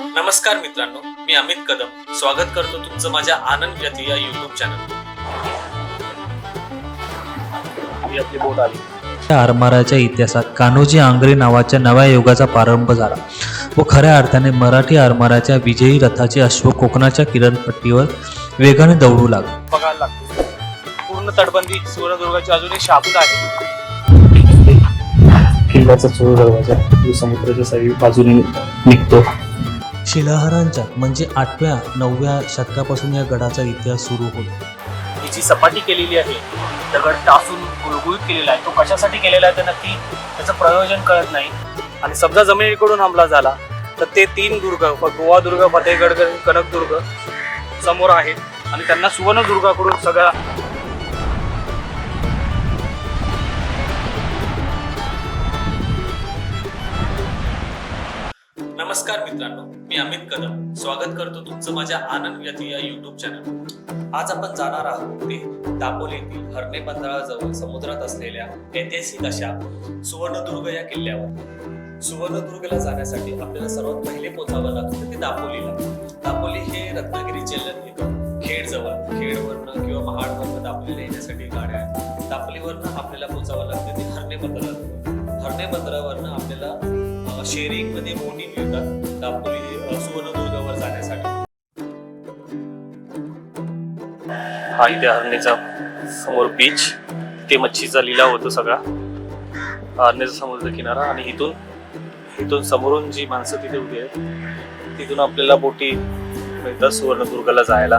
नमस्कार मित्रांनो मी अमित कदम. स्वागत करतो तुमचं माझ्या आनंद व्यती या युट्यूब चॅनल आपली बोट आली. या आरमाराच्या इतिहासात कान्होजी आंग्रे नावाच्या नव्या युगाचा प्रारंभ झाला. व खऱ्या अर्थाने मराठी आरमाराच्या विजयी रथाचे अश्व कोकणाच्या किरणपट्टीवर वेगाने दौडू लागले. बघायला लागतो. पूर्ण तटबंदी सुवर्णदुर्गाची अजूनही शाबूत आहे. किल्ल्याचा चोर दरवाजा जो समुद्राच्या साई बाजूने निघतो. शिलाहारांच्या म्हणजे आठव्या नवव्या शतकापासून या गडाचा इतिहास सुरू होतो. ही जी सपाटी केलेली आहे दगड टासून गुळगुळीत केलेला आहे. तो कशासाठी केलेला आहे ते नक्की त्याचं प्रयोजन कळत नाही. आणि समजा जमिनीकडून हमला झाला तर ते तीन दुर्ग गोवा दुर्ग फतेहगड कनकदुर्ग कनक दुर्ग समोर आहेत. आणि त्यांना सुवर्णदुर्गाकडून सगळा नमस्कार मित्रांनो मी अमित कदम. स्वागत करतो तुमचं माझ्या आनंद व्यती या युट्यूब चॅनल आज आपण जाणार आहोत ते दापोली येथील हरणे बंदराजवळ समुद्रात असलेल्या ऐतिहासिक अशा सुवर्णदुर्ग या किल्ल्यावर. सुवर्णदुर्गला जाण्यासाठी आपल्याला सर्वात पहिले पोचावं लागतं ते दापोलीला. दापोली हे रत्नागिरी जिल्ह्यात येतं. खेडजवळ खेडवरनं किंवा महाडवरनं दापोलीला येण्यासाठी गाड्या आहेत. दापोलीवरनं आपल्याला पोचावं लागतं ते हरणे बंदराजवळ हरणे बंदरावरनं आपल्याला शेरिंगमध्ये मोनी मिळतात दापोली सुवर्णदुर्गावर जाण्यासाठी. हा इथे हरणीचा समोर बीच ते मच्छीचा लिलाव होतो सगळा. हरणीचा समुद्र किनारा आणि इथून इथून समोरून जी माणसं तिथे उभी आहेत तिथून आपल्याला बोटी मिळतात सुवर्णदुर्गाला जायला.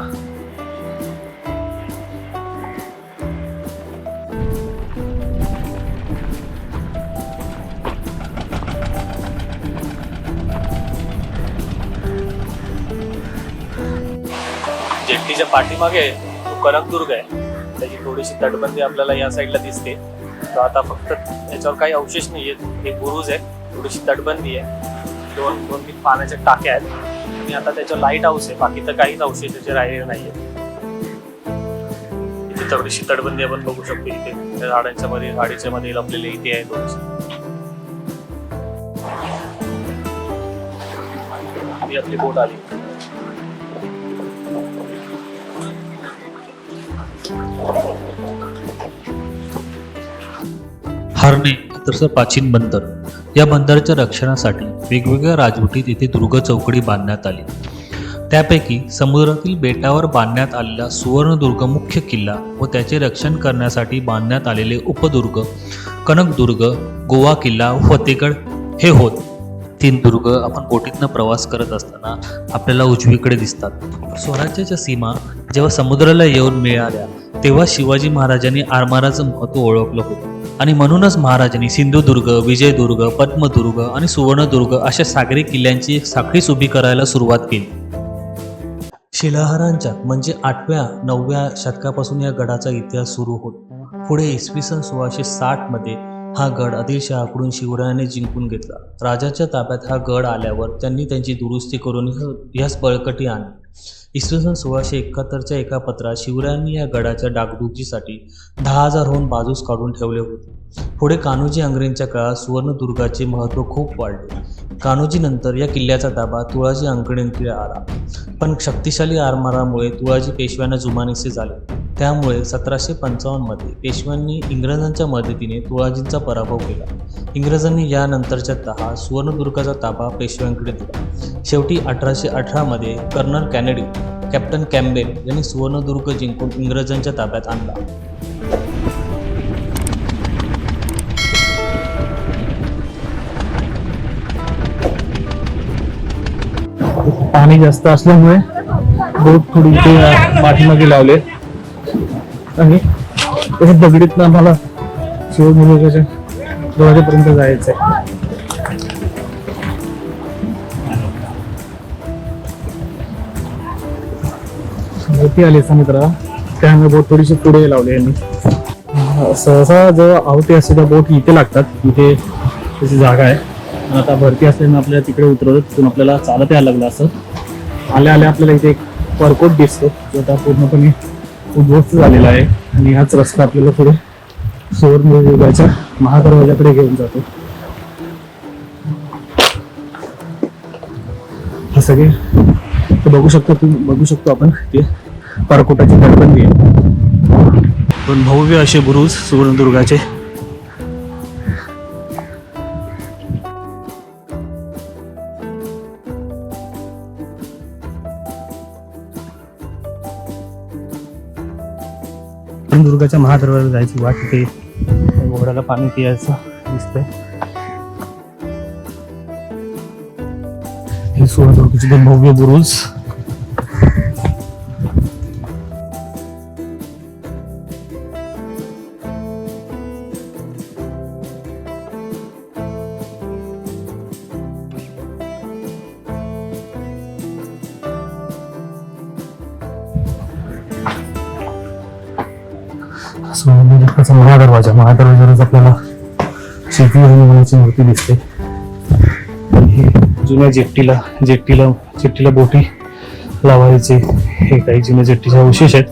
पाठीमागे तो कनकदुर्ग आहे. त्याची थोडीशी तटबंदी आपल्याला या साईडला दिसते. तर आता फक्त त्याच्यावर काही अवशेष नाही आहेत. एक बुरुज आहे. थोडीशी तटबंदी आहे. दोन दोन तीन पाण्याच्या टाक्या आहेत. आणि आता त्याच्यावर लाइट हाऊस आहे. बाकी तर काहीच अवशेष त्याचे राहिलेले नाही आहेत. इथे थोडीशी तटबंदी आपण बघू शकतो इथे. त्या झाडांच्या मध्ये झाडीच्या मध्ये लपलेले इथे आहे थोडीशी. आपली बोट आली. हरणे तसं प्राचीन बंदर. या बंदराच्या रक्षणासाठी वेगवेगळ्या राजवटीत येथे दुर्ग चौकडी बांधण्यात आली. त्यापैकी समुद्रातील बेटावर बांधण्यात आलेला सुवर्णदुर्ग मुख्य किल्ला व त्याचे रक्षण करण्यासाठी बांधण्यात आलेले उपदुर्ग कनकदुर्ग गोवा किल्ला व फतेगड हे होत. तीन दुर्ग आपण बोटीतनं प्रवास करत असताना आपल्याला उजवीकडे दिसतात. स्वराज्याच्या सीमा जेव्हा समुद्राला येऊन मिळाल्या तेव्हा शिवाजी महाराजांनी आरमाराचं महत्त्व ओळखलं होतं. आणि म्हणूनच महाराजांनी सिंधुदुर्ग विजयदुर्ग पद्मदुर्ग आणि सुवर्णदुर्ग अशा सागरी किल्ल्यांची एक साखळीच उभी करायला सुरुवात केली. शिलाहारांच्या म्हणजे आठव्या नवव्या शतकापासून या गडाचा इतिहास सुरू होतो. पुढे इसवी सन सोळाशे साठमध्ये हा गड आदिलशहाकडून शिवरायाने जिंकून घेतला. राजाच्या ताब्यात हा गड आल्यावर त्यांनी त्यांची दुरुस्ती करून ह्या- ह्यास बळकटी आणली. इसवी सन सोळाशे एकाहत्तरच्या एका पत्रात शिवरायांनी या गडाच्या डागडुजीसाठी दहा हजारहून बाजूस काढून ठेवले होते. पुढे कान्होजी आंग्रेंच्या काळात सुवर्णदुर्गाचे महत्त्व खूप वाढले. कान्होजीनंतर या किल्ल्याचा ताबा तुळाजी अंकडेंकडे आला. पण शक्तिशाली आरमारामुळे तुळाजी पेशव्यांना जुमानेसे झाले. त्यामुळे सतराशे पंचावन्नमध्ये पेशव्यांनी इंग्रजांच्या मदतीने तुळाजींचा पराभव केला. इंग्रजांनी यानंतरच्या दहा सुवर्णदुर्गाचा ताबा पेशव्यांकडे दिला. शेवटी अठराशे अठरामध्ये कर्नल कॅनेडी कॅप्टन कॅम्बेल यांनी सुवर्णदुर्ग जिंकून इंग्रजांच्या ताब्यात आणला. पाणी जास्त असल्यामुळे बोट थोडी इथे पाठीमागे लावले. आणि तसे दगडीतनं आम्हाला शिवमुर्गाच्या दरवाजेपर्यंत जायचं आहे वरती आले समुद्राला त्यामुळे बोट थोडीशी पुढे लावली यांनी. सहसा जेव्हा आवते असते त्या बोट इथे लागतात. इथे त्याची जागा आहे. आता भरती असल्याने आपल्याला तिकडे उतरवत तिथून आपल्याला चालत यायला लागलं असं. आल्या आल्या आपल्याला इथे एक परकोट दिसतो. जो आता पूर्णपणे उद्ध्वस्त झालेला आहे. आणि हाच रस्ता आपल्याला पुढे सुवर्णयुगाच्या महादरवाजाकडे घेऊन जातो. हे सगळे बघू शकतो तुम्ही बघू शकतो आपण ते परकोटाची तटबंदी आहे. पण भव्य असे बुरुज सुवर्णदुर्गाचे. दुर्गाच्या महादरबाराला जायची वाट ते घोड्याला पाणी पियायचं दिसतंय. हे सुवर्णदुर्गाचे भव्य बुरुज. म्हणजे महादरवाजा महादरवाजावरच आपल्याला शेती हनुमानाची मूर्ती दिसते. हे जुन्या जेट्टीला जेट्टीला जेट्टीला बोटी लावायचे. हे काही जुन्या जेट्टीचे अवशेष आहेत.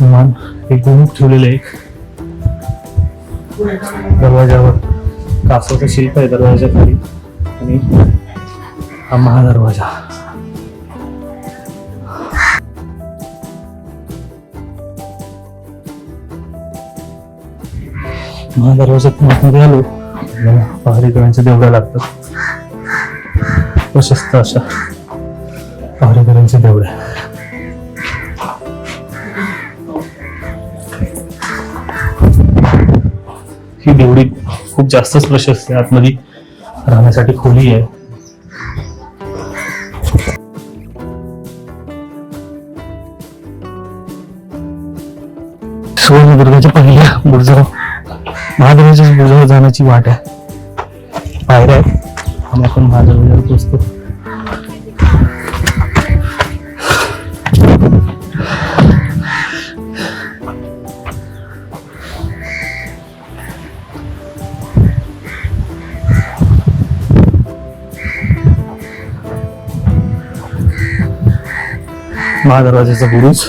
हनुमान एक गोमुख ठेवलेले एक दरवाजावर कासवाचं शिल्प आहे दरवाजा खाली आणि हा महादरवाजा. महादरवाज्यात मध्ये आलो आपल्याला देवळा देवळ्या लागतात प्रशस्त अशा पहारेकरांच्या देवळ्या ही देवळी खूप जास्तच प्रशस्त आहे. आतमध्ये राहण्यासाठी खोली आहे. सुवर्णदुर्गाच्या पहिल्या बुर्जावर महादेवाच्या बुर्जावर जाण्याची वाट आहे. पायऱ्या आहेत. आणि आपण महादेवावर पोचतो. महादरवाजाचा बुरुज.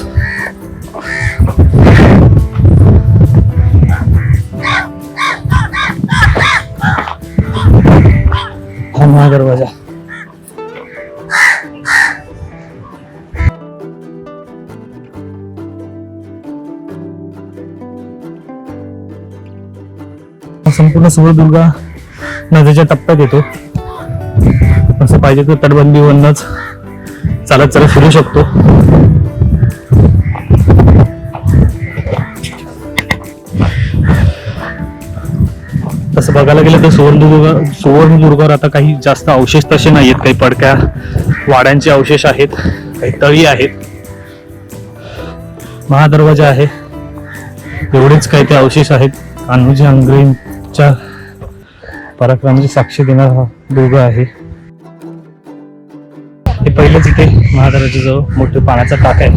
नवा दरवाजा संपूर्ण सुवर्णदुर्गा नदीच्या टप्प्यात येतो. असं पाहिजे तर तटबंदीवरनच चालत चालत फिरू शकतो. बघायला गेलं तर सुवर्णदुर्ग सुवर्णदुर्गावर आता काही जास्त अवशेष तसे नाहीत काही पडक्या वाड्यांचे अवशेष आहेत काही तळी आहेत. महादरवाजा आहे. एवढेच काही ते अवशेष आहेत. कान्होजी आंग्रेंच्या पराक्रमाची साक्षी देणारा हा दुर्ग आहे. हे पहिलेच इथे महादरवाजाजवळ मोठे पाण्याचा टाक आहे.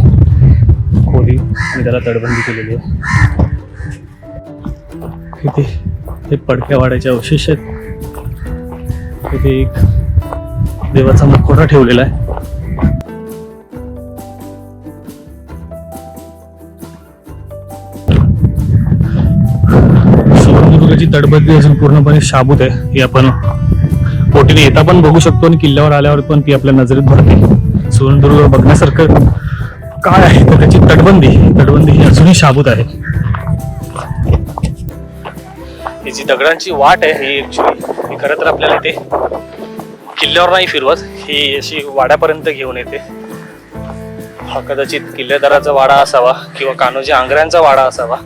खोली आणि त्याला तडबंदी केलेली आहे. इथे हे पडक्या वाड्याचे अवशेष आहेत. इथे एक देवाचा मुखवटा ठेवलेला आहे. सुवर्णदुर्गाची तटबंदी अजून पूर्णपणे शाबूत आहे. ही आपण बोटीने येता पण बघू शकतो आणि किल्ल्यावर आल्यावर पण ती आपल्या नजरेत भरते. सुवर्णदुर्ग बघण्यासारखं काय आहे? तर त्याची तटबंदी. तटबंदी ही अजूनही शाबूत आहे. ही जी दगडांची वाट आहे ही ॲक्च्युली ही खरं तर आपल्याला इथे किल्ल्यावर नाही फिरवत. ही अशी वाड्यापर्यंत घेऊन येते. हा कदाचित किल्लेदाराचा वाडा असावा किंवा कान्होजी आंग्र्यांचा वाडा असावा.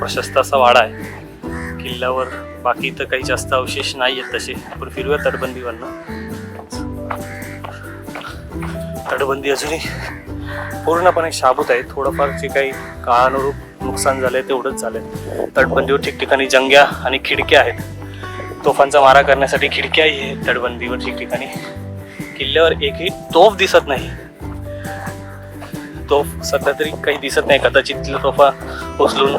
प्रशस्त असा वाडा आहे. किल्ल्यावर बाकी तर काही जास्त अवशेष नाही आहेत तसे. आपण फिरूया तटबंदीवरनं. तटबंदी अजूनही पूर्णपणे शाबूत आहे. थोडंफार जे काही काळानुरूप नुकसान झालं आहे तेवढंच झालं आहे तटबंदीवर ठिकठिकाणी जंग्या आणि खिडक्या आहेत. तोफांचा मारा करण्यासाठी खिडक्याही आहेत. तटबंदीवर ठिकठिकाणी किल्ल्यावर एकही तोफ दिसत नाही. तोफ सध्या तरी काही दिसत नाही. कदाचित तिथल्या तोफा उचलून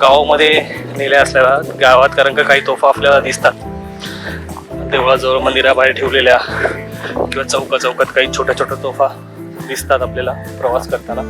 गावामध्ये नेल्या असल्या गावात कारण का काही तोफा आपल्याला दिसतात. देवळाजवळ मंदिराबाहेर ठेवलेल्या किंवा चौका चौकात काही छोट्या छोट्या तोफा दिसतात आपल्याला प्रवास करताना.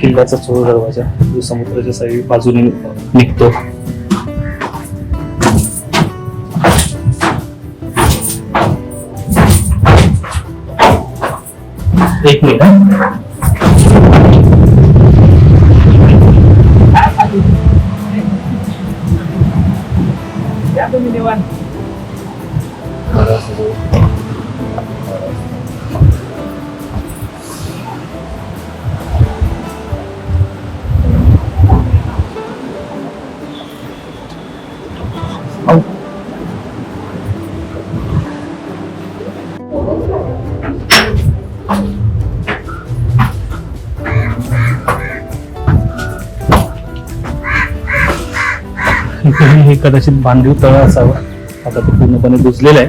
किल्ल्याचा चोर दरवाजा जो समुद्राच्या साईड बाजूने निघतो. एक मिनिट कदाचित बांधीव तळ असावं. आता ते पूर्णपणे बुजलेलं आहे.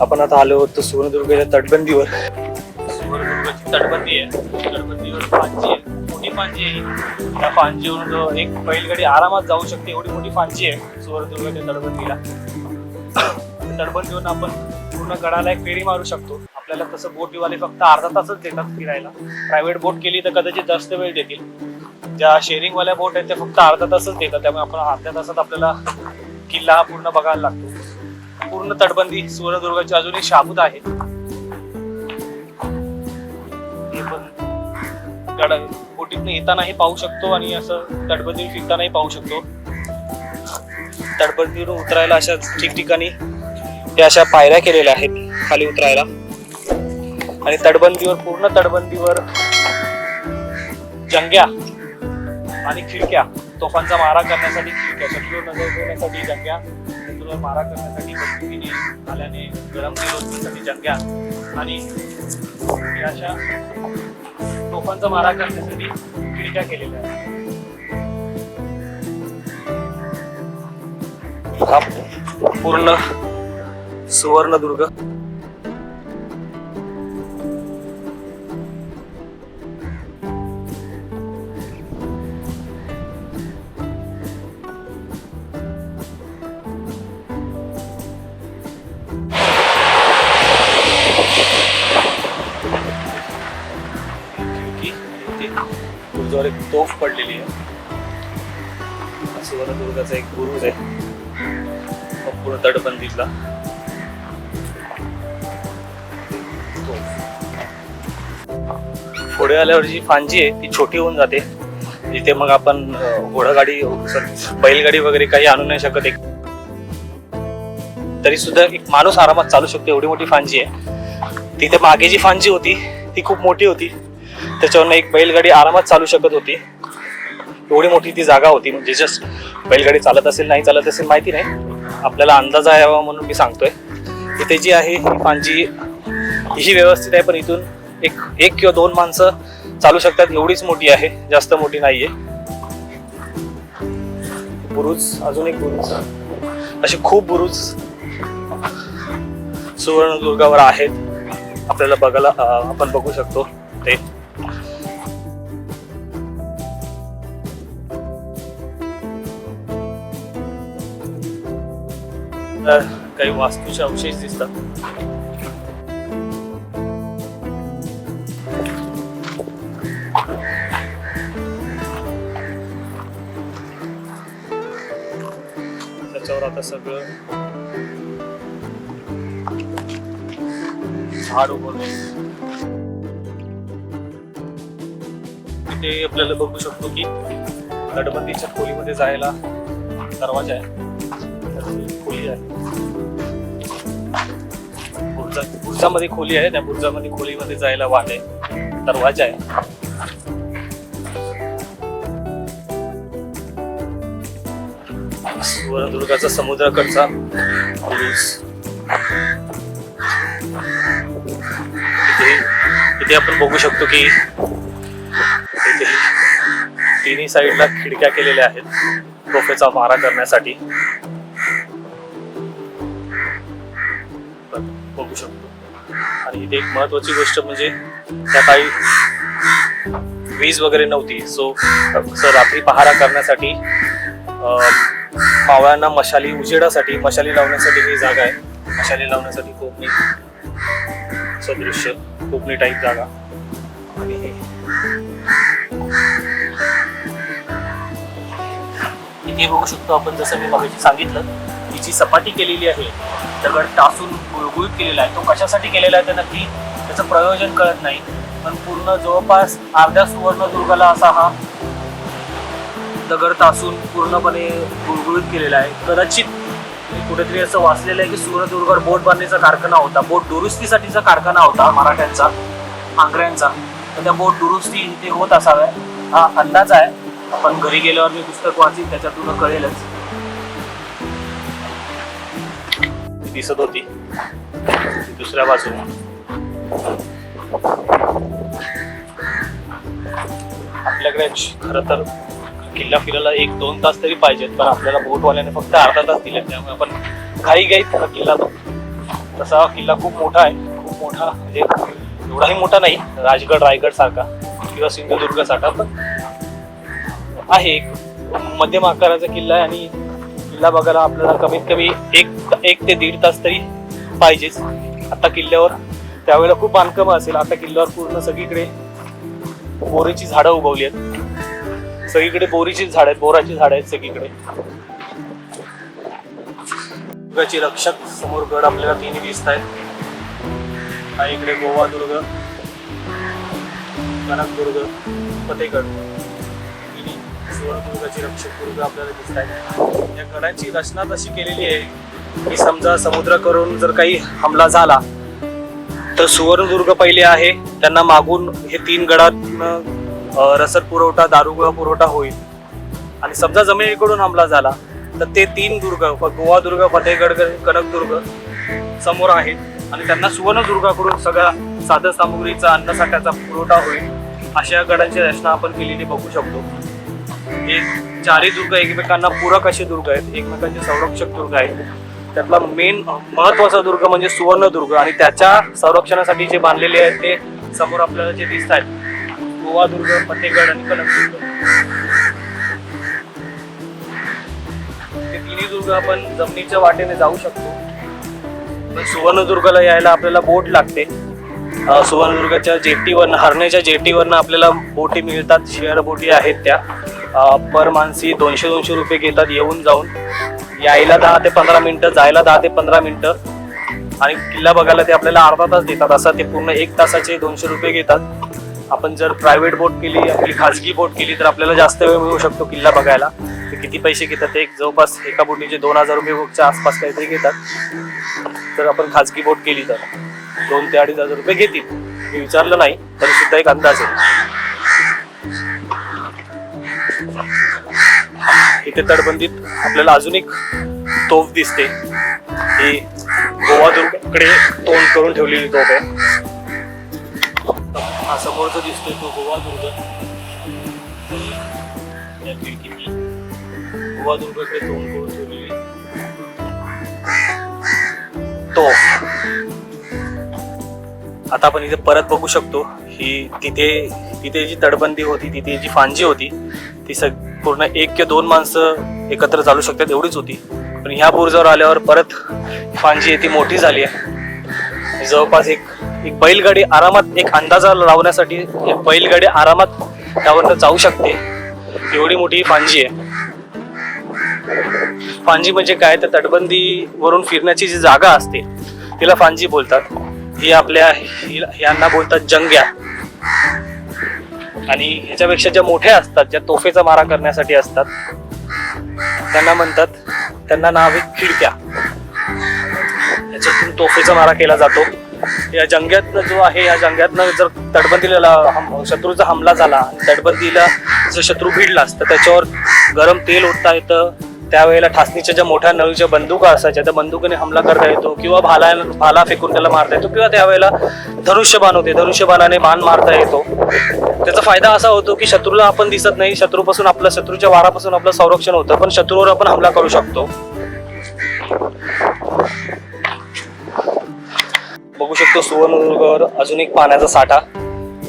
आपण आता आलो होतो सुवर्णदुर्गच्या तटबंदीवर. सुवर्णदुर्गची तटबंदी आहे. तटबंदीवर फांजी आहे. मोठी फांजी आहे. त्या पांजीवरून जो एक बैलगाडी आरामात जाऊ शकते एवढी मोठी फांजी आहे सुवर्णदुर्गच्या तटबंदीला. तटबंदीवरून आपण पूर्ण गडाला एक फेरी मारू शकतो. आपल्याला तसं बोटीवाले फक्त अर्धा तासच देतात फिरायला. प्रायव्हेट बोट केली तर कदाचित जास्त वेळ देतील. ज्या शेअरिंगवाल्या बोट आहेत त्या फक्त अर्धा तासच देतात. त्यामुळे आपण अर्ध्या तासात आपल्याला किल्ला हा पूर्ण बघायला लागतो. पूर्ण तटबंदी सुवर्णदुर्गाची अजूनही शाबूत आहे. हे पण बोटीतनं येतानाही पाहू शकतो आणि असं तटबंदी फिरतानाही पाहू शकतो. तटबंदीवरून उतरायला अशा ठिकठिकाणी त्या अशा पायऱ्या केलेल्या आहेत खाली उतरायला. आणि तटबंदीवर पूर्ण तटबंदीवर जंग्या आणि खिडक्या. तोफांचा मारा करण्यासाठी खिडक्या शत्रू नजर ठेवण्यासाठी जंग्या शत्रूवर मारा करण्यासाठी बंदुकीने आल्याने गरम तेल जंग्या आणि अशा तोफांचा मारा करण्यासाठी खिडक्या केलेल्या आहेत. हा पूर्ण सुवर्णदुर्ग तटबंदीतला पुढे आल्यावर जी फांजी आहे ती छोटी होऊन जाते. जिथे मग आपण घोडागाडी बैलगाडी वगैरे काही आणू नाही शकत. एक तरी सुद्धा एक माणूस आरामात चालू शकतो एवढी मोठी फांजी आहे. तिथे मागे जी फांजी होती ती खूप मोठी होती. त्याच्यावरनं एक बैलगाडी आरामात चालू शकत होती. एवढी मोठी ती जागा होती म्हणजे जस्ट बैलगाडी चालत असेल नाही चालत असेल माहिती नाही. आपल्याला अंदाज यावा म्हणून मी सांगतोय. इथे जी आहे ही पांजी ही व्यवस्थित आहे पण इथून एक एक किंवा दोन माणसं चालू शकतात. एवढीच मोठी आहे जास्त मोठी नाहीये. बुरुज अजून एक बुरुज. असे खूप बुरुज सुवर्णदुर्गावर आहेत. आपल्याला बघायला आपण बघू शकतो ते. तर काही वास्तूचे अवशेष दिसतात. त्याच्यावर आता सगळं झाड उभं ते आपल्याला बघू शकतो की तटबंदीच्या खोलीमध्ये जायला दरवाजा आहे. बुर्जामध्ये खोली आहे. त्या बुर्जामध्ये खोलीमध्ये जायला वाट. आहे दरवाजा आहे. सुवर्णदुर्गाचा समुद्राकडचा बुरुज इथे इथे आपण बघू शकतो की तिन्ही साईडला खिडक्या केलेल्या आहेत. तोफेचा मारा करण्यासाठी. इथे एक महत्वाची गोष्ट म्हणजे त्या काही वीज वगैरे नव्हती. सो सो रात्री पहारा करण्यासाठी मावळ्यांना मशाली उजेडासाठी मशाली लावण्यासाठी ही जागा आहे. मशाली लावण्यासाठी कोकणी सदृश्य कोकणी टाईप जागा. आणि इथे बघू शकतो आपण जसं मी मागे सांगितलं ही जी सपाटी केलेली आहे. दगड टासून गुळगुळीत केलेला आहे. तो कशासाठी केलेला आहे ते नक्की त्याचं प्रयोजन कळत नाही. पण पूर्ण जवळपास अर्ध्या सुवर्णदुर्गाला असा हा दगड तासून पूर्णपणे गुळगुळीत केलेला आहे. कदाचित मी कुठेतरी असं वाचलेलं आहे की सुवर्णदुर्गड बोट बांधण्याचा कारखाना होता. बोट दुरुस्तीसाठीचा कारखाना होता मराठ्यांचा आंग्र्यांचा. तर त्या बोट दुरुस्ती इथे होत असाव्या. हा अंदाज आहे. आपण घरी गेल्यावर मी पुस्तक वाचीन त्याच्यातून कळेलच. दिसत होती. दुसऱ्या बाजूला. आपल्याकडे खर तर किल्ला फिरायला एक दोन तास तरी पाहिजेत पण आपल्याला बोटवाल्याने फक्त अर्धा तास दिले त्यामुळे आपण घाई घाईत हा किल्ला तो तसा हा किल्ला खूप मोठा आहे. खूप मोठा म्हणजे एवढाही मोठा नाही राजगड रायगड सारखा किंवा सिंधुदुर्ग सारखा पण आहे एक. मध्यम आकाराचा किल्ला आहे आणि किल्ला बघायला आपल्याला कमीत कमी एक एक ते दीड तास तरी पाहिजेच. आता किल्ल्यावर त्यावेळेला खूप बांधकाम असेल. आता किल्ल्यावर पूर्ण सगळीकडे बोरीची झाडं उगवली आहेत. सगळीकडे बोरीची झाड आहेत बोराची झाड आहेत सगळीकडे. दुर्गाची रक्षक समोर गड आपल्याला तिन्ही दिसत आहेत. हा इकडे गोवा दुर्ग कनकदुर्ग फतेगड सुवर्णदुर्गाची रक्षक दुर्ग आपल्याला दिसत आहे या गडाची रचना तशी केलेली आहे की समजा समुद्र करून जर काही हमला झाला तर सुवर्णदुर्ग पहिले आहे. त्यांना मागून हे तीन गडात रसद पुरवठा दारुगोळा पुरवठा होईल. आणि समजा जमिनीकडून हमला झाला तर ते तीन दुर्ग फ- गोवा दुर्ग फतेहगड कनकदुर्ग समोर आहेत. आणि त्यांना सुवर्णदुर्गाकडून सगळ्या साधन सामुग्रीचा अन्नसाठ्याचा पुरवठा होईल. अशा गडांची रचना आपण केलेली बघू शकतो. हे चारही दुर्ग एकमेकांना पूरक असे दुर्ग आहेत. एकमेकांचे संरक्षक दुर्ग आहेत. त्यातला मेन महत्त्वाचा दुर्ग म्हणजे सुवर्णदुर्ग आणि त्याच्या संरक्षणासाठी जे बांधलेले आहेत ते समोर आपल्याला जे दिसत आहेत गोवा दुर्ग फतेगड आणि कनकदुर्ग तिन्ही दुर्ग आपण जमिनीच्या वाटेने जाऊ शकतो. पण सुवर्णदुर्गला यायला आपल्याला बोट लागते. सुवर्णदुर्गाच्या जेटीवरनं हरण्याच्या जेटीवरनं आपल्याला बोटी मिळतात. शेअर बोटी आहेत त्या. पर मानसी दोनशे दोनशे रुपये घेतात येऊन जाऊन. यायला दहा ते पंधरा मिनिटं जायला दहा ते पंधरा मिनिटं. आणि किल्ला बघायला ते आपल्याला अर्धा तास देतात. असं ते पूर्ण एक तासाचे दोनशे रुपये घेतात. आपण जर प्रायव्हेट बोट केली आपली खाजगी बोट केली तर आपल्याला जास्त वेळ मिळू शकतो किल्ला बघायला. ते किती पैसे घेतात ते एक जवळपास एका बोटीचे दोन हजार रुपये बोटच्या आसपास काहीतरी घेतात. तर आपण खाजगी बोट केली तर. दोन ते अडीच हजार रुपये घेतील. मी विचारलं नाही तरी सुद्धा एक अंदाज आहे. इथे तटबंदीत आपल्याला अजून एक तोफ दिसते. ही गोवा दुर्गकडे तोंड करून ठेवलेली तोफ आहे. हा समोरचा दिसतोय तो गोवा दुर्ग. गोवा दुर्गकडे तोंड करून ठेवलेली तोफ. आता आपण इथे परत बघू शकतो ही तिथे तिथे जी तटबंदी होती तिथे जी फांजी होती ती सग पूर्ण एक किंवा दोन माणसं एकत्र चालू शकतात एवढीच होती. पण ह्या बुरुजावर आल्यावर परत फांजी आहे ती मोठी झाली आहे. जवळपास एक एक बैलगाडी आरामात एक अंदाजा लावण्यासाठी एक बैलगाडी आरामात त्यावरनं जाऊ शकते. एवढी मोठी ही फांजी आहे. फांजी म्हणजे काय? तर तटबंदीवरून फिरण्याची जी जागा असते तिला फांजी बोलतात. ही आपल्या यांना बोलतात जंग्या. आणि ह्याच्यापेक्षा ज्या मोठ्या असतात ज्या तोफेचा मारा करण्यासाठी असतात त्यांना म्हणतात त्यांना नाव आहे खिडक्या. याच्यातून तोफेचा मारा केला जातो. या जंग्यातनं जो आहे या जंग्यातनं जर तटबंदीला हम- शत्रूचा हमला झाला आणि तटबंदीला जर शत्रू भिडलास तर त्याच्यावर गरम तेल ओतता येतं. त्यावेळेला ठासणीच्या ज्या मोठ्या नळीच्या बंदुका असायच्या त्या बंदुकीने हमला करता येतो किंवा भाला भाला फेकून त्याला मारता येतो किंवा त्यावेळेला धनुष्यबाण होते धनुष्यबाणाने बाण मारता येतो. त्याचा फायदा असा होतो की शत्रूला आपण दिसत नाही शत्रूपासून आपलं शत्रूच्या वारापासून आपलं संरक्षण होतं पण शत्रूवर आपण हमला करू शकतो. बघू शकतो सुवर्णदुर्गावर अजून एक पाण्याचा साठा.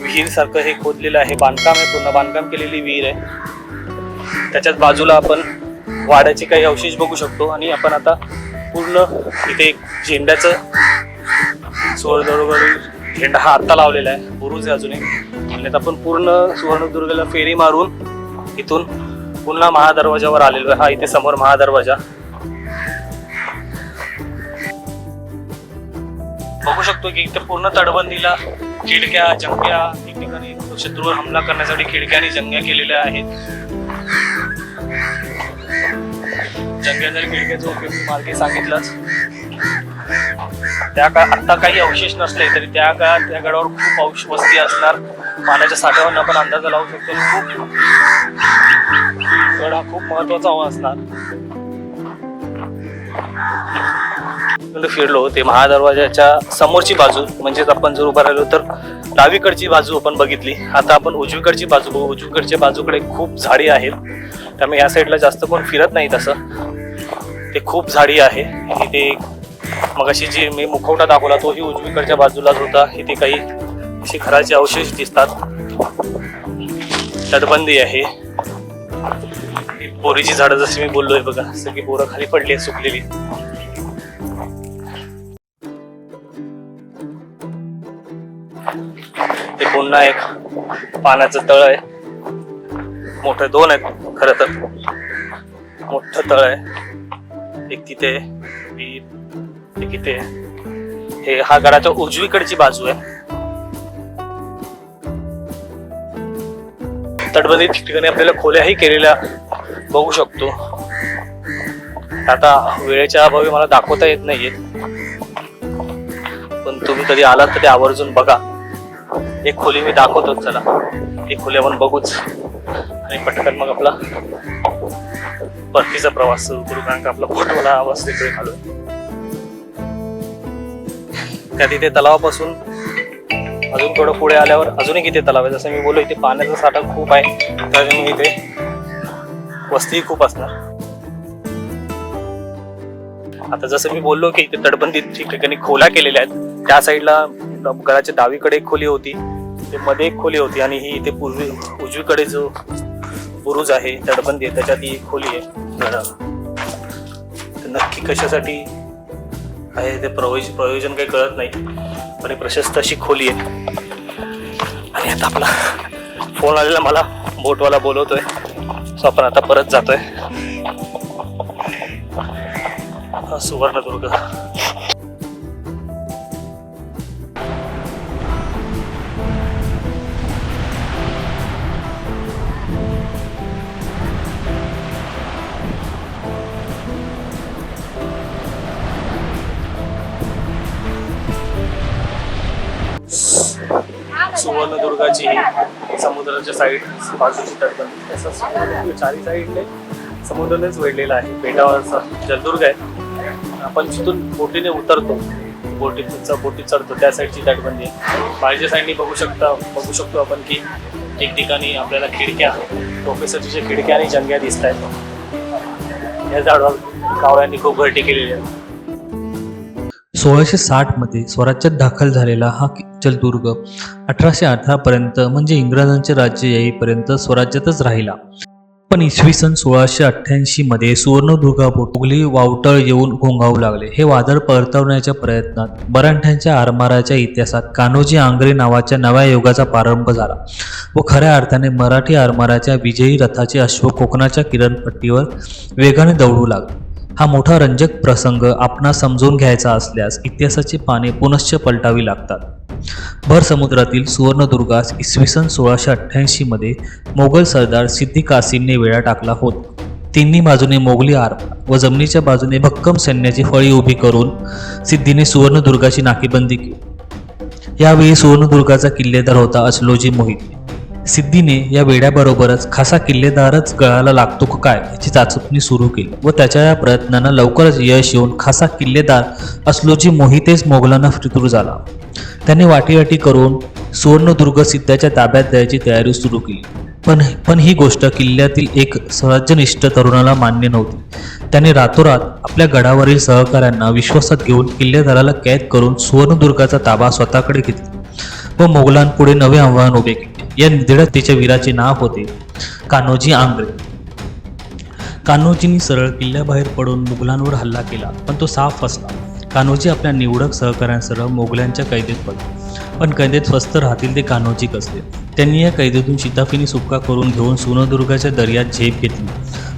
विहीर सारखं हे खोदलेलं आहे बांधकाम आहे पूर्ण बांधकाम केलेली विहीर आहे. त्याच्याच बाजूला आपण वाड्याचे काही अवशेष बघू शकतो आणि आपण आता पूर्ण इथे एक झेंड्याचं सुवर्णदुर्गावरील झेंडा हा आत्ता लावलेला आहे. बुरुज आहे अजून एक. आणि आपण पूर्ण सुवर्णदुर्गला फेरी मारून इथून पुन्हा महादरवाजावर आलेलो आहे. हा इथे समोर महादरवाजा. बघू शकतो की इथे पूर्ण तटबंदीला खिडक्या जंग्या ठिकठिकाणी शत्रूवर हमला करण्यासाठी खिडक्या आणि जंग्या केलेल्या आहेत. जंग्या जरी खिडक्याचा उपयोग मार्गे सांगितलाच. त्या काळ आता काही अवशेष नसले तरी त्या काळात त्या गडावर खूप अवश वस्ती असणार. पाण्याच्या साठ्यावरून आपण अंदाज लावू शकतो. खूप गड हा खूप महत्त्वाचा हवा असणार. फिरलो ते महादरवाजाच्या समोरची बाजू म्हणजेच आपण जर उभा राहिलो तर डावीकडची बाजू आपण बघितली. आता आपण उजवीकडची बाजू बघू. उजवीकडच्या बाजूकडे खूप झाडी आहेत. त्यामुळे या साईडला जास्त कोण फिरत नाही तसं ते खूप झाडी आहे. इथे मग अशी जी मी मुखवटा दाखवला तोही उजवीकडच्या बाजूलाच होता. इथे काही शिखराचे घराचे अवशेष दिसतात. तटबंदी आहे. पोरीची झाडं जशी मी बोललोय बघा सगळी पोरं खाली पडली आहेत सुकलेली. ते पुन्हा एक पाण्याचं तळ आहे. मोठं दोन आहेत खर तर. मोठं तळ आहे. एक तिथे एक इथे आहे. हे हा गडाच्या उजवीकडची बाजू आहे. तटबंदी ठिकाणी आपल्याला खोल्याही केलेल्या बघू शकतो. आता वेळेच्या अभावी मला दाखवता येत नाहीये पण तुम्ही कधी आलात तर ते आवर्जून बघा. एक खोली मी दाखवतोच चला. एक खोली आपण बघूच. आणि पटकन मग आपला परतीचा प्रवास सुरू करू कारण का आपला पोटवाला आवाज तिकडे घालून त्या तिथे तलावापासून अजून थोडं पुढे आल्यावर अजूनही किती तलाव आहे. जसं मी बोललो इथे पाण्याचा साठा खूप आहे. त्याच्यामुळे इथे वस्ती खूप असणार. आता जसं मी बोललो की इथे तटबंदी ठिकठिकाणी खोल्या केलेल्या आहेत त्या साईडला घराच्या डावीकडे एक खोली होती. ते मध्ये एक खोली होती आणि ही इथे पूर्वी उजवीकडे जो बुरुज आहे तटबंदी आहे त्याच्यात ही एक खोली आहे. घराला नक्की कशासाठी आहे ते प्रयोज प्रयोजन काही कळत नाही. पण प्रशस्त अशी खोली आहे. आणि आता आपला फोन आलेला मला. बोटवाला बोलवतोय. सो आपण आता परत जातोय. हा सुवर्णदुर्ग. सुवर्णदुर्गाची समुद्राच्या साईड बाजूची तटबंदी. तसं चारी साईडने समुद्रानेच वेढलेला आहे. बेटावरचा जलदुर्ग आहे. आपण जिथून बोटीने उतरतो बोटीचा बोटीत चढतो त्या साईडची तटबंदी आहे. बाहेरच्या साईडने बघू शकता बघू शकतो आपण की एक ठिकाणी आपल्याला खिडक्या प्रोफेसरच्या खिडक्या आणि जंग्या दिसत आहेत या झाडावर कावळ्यांनी खूप घरटी केलेली आहे सोळाशे साठमध्ये स्वराज्यात दाखल झालेला हा कि- जलदुर्ग अठराशे अठरापर्यंत म्हणजे इंग्रजांचे राज्य येईपर्यंत स्वराज्यातच राहिला. पण इसवी सन सोळाशे अठ्ठ्याऐंशीमध्ये सुवर्णदुर्गापूर मुघली वावटळ येऊन घोंगावू लागले. हे वादळ परतवण्याच्या प्रयत्नात मराठ्यांच्या आरमाराच्या इतिहासात कान्होजी आंग्रे नावाच्या नव्या युगाचा प्रारंभ झाला व खऱ्या अर्थाने मराठी आरमाराच्या विजयी रथाचे अश्व कोकणाच्या किरणपट्टीवर वेगाने दौडू लागले. हा मोठा रंजक प्रसंग आपणा समजून घ्यायचा असल्यास इतिहासाचे पाने पुनश्च पलटावी लागतात. भर समुद्रातील सुवर्णदुर्गास इसवी सन सोळाशे अठ्ठ्याऐंशीमध्ये मोगल सरदार सिद्दी कासीमने वेढा टाकला होता. तिन्ही बाजूने मोगली आरमार व जमिनीच्या बाजूने भक्कम सैन्याची फळी उभी करून सिद्धीने सुवर्णदुर्गाची नाकेबंदी केली. यावेळी सुवर्णदुर्गाचा किल्लेदार होता असलोजी मोहिते. सिद्धीने या वेड्याबरोबरच खासा किल्लेदारच गळाला लागतो काय याची चाचपणी सुरू केली व त्याच्या या प्रयत्नांना लवकरच यश येऊन खासा किल्लेदार असलोची मोहितेच मोगलांना फितूर झाला. त्याने वाटीवाटी करून सुवर्णदुर्ग सिद्धाच्या ताब्यात द्यायची तयारी सुरू केली. पण पण ही गोष्ट किल्ल्यातील एक स्वराज्यनिष्ठ तरुणाला मान्य नव्हती. त्याने रातोरात आपल्या गडावरील सहकाऱ्यांना विश्वासात घेऊन किल्लेदाराला कैद करून सुवर्णदुर्गाचा ताबा स्वतःकडे घेतला. व मोगलांपुढे नवे आव्हान उभे केले. या निधडकतेच्या वीराचे नाव होते कान्होजी आंग्रे. कान्होजींनी सरळ किल्ल्याबाहेर पडून मुघलांवर हल्ला केला पण तो साफ फसला. कान्होजी आपल्या निवडक सहकाऱ्यांसह मोगलांच्या कैदेत पडले. पण कैदेत स्वस्त राहतील ते कान्होजी कसले त्यांनी या कैदेतून शिताफिनी सुटका करून घेऊन सुनदुर्गाच्या दर्यात झेप घेतली.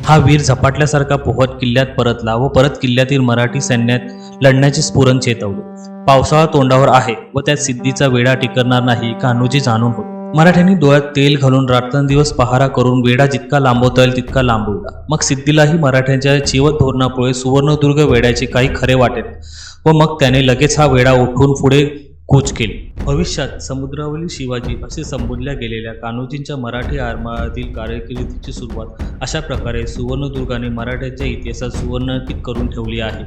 हा वीर झपाटल्यासारखा पोहत किल्ल्यात परतला व परत किल्ल्यातील मराठी सैन्यात लढण्याचे स्फुरण चेतवले. पावसाळा तोंडावर आहे व त्यात सिद्धीचा वेढा टिकरणार नाही कान्होजी जाणून होते. मराठ्यांनी डोळ्यात तेल घालून रात्रंदिवस पहारा करून वेढा जितका लांबवता येईल तितका लांबवला. मग सिद्धीलाही मराठ्यांच्या चिवत धोरणापुळे सुवर्णदुर्ग वेढ्याचे काही खरे वाटेल व मग त्याने लगेच हा वेढा उठून पुढे कूच केली भविष्यात समुद्रावरील शिवाजी असे संबोधल्या गेलेल्या कान्होजींच्या मराठी आरमारातील कारकिर्दीची सुरुवात अशा प्रकारे सुवर्णदुर्गाने मराठ्याच्या इतिहासात सुवर्णांकित करून ठेवली आहे.